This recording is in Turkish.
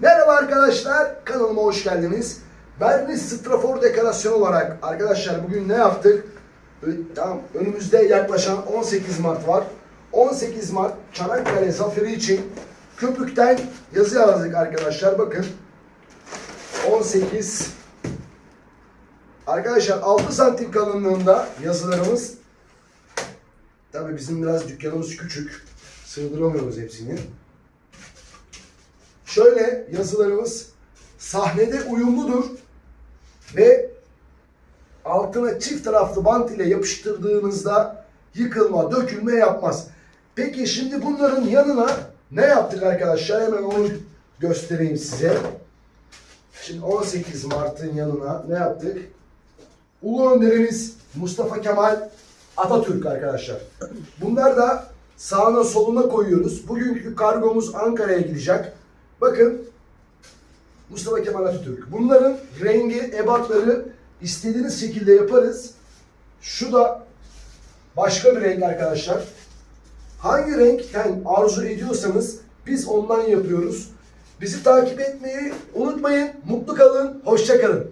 Merhaba arkadaşlar, kanalıma hoş geldiniz. Bernis Strafor dekorasyon olarak arkadaşlar bugün ne yaptık? Tamam, önümüzde yaklaşan 18 Mart var. 18 Mart Çanakkale Zaferi için köpükten yazı yazdık arkadaşlar. Bakın 18 Arkadaşlar 6 santim kalınlığında yazılarımız Tabii bizim biraz dükkanımız küçük. Sığdıramıyoruz hepsini. Şöyle yazılarımız sahnede uyumludur ve altına çift taraflı bant ile yapıştırdığınızda yıkılma, dökülme yapmaz. Peki şimdi bunların yanına ne yaptık arkadaşlar? Hemen onu göstereyim size. Şimdi 18 Mart'ın yanına ne yaptık? Ulu önderimiz Mustafa Kemal Atatürk arkadaşlar. Bunlar da sağına soluna koyuyoruz. Bugünkü kargomuz Ankara'ya gidecek. Bakın Mustafa Kemal Atatürk. Bunların rengi, ebatları istediğiniz şekilde yaparız. Şu da başka bir renk arkadaşlar. Hangi renkten arzu ediyorsanız biz ondan yapıyoruz. Bizi takip etmeyi unutmayın. Mutlu kalın, hoşça kalın.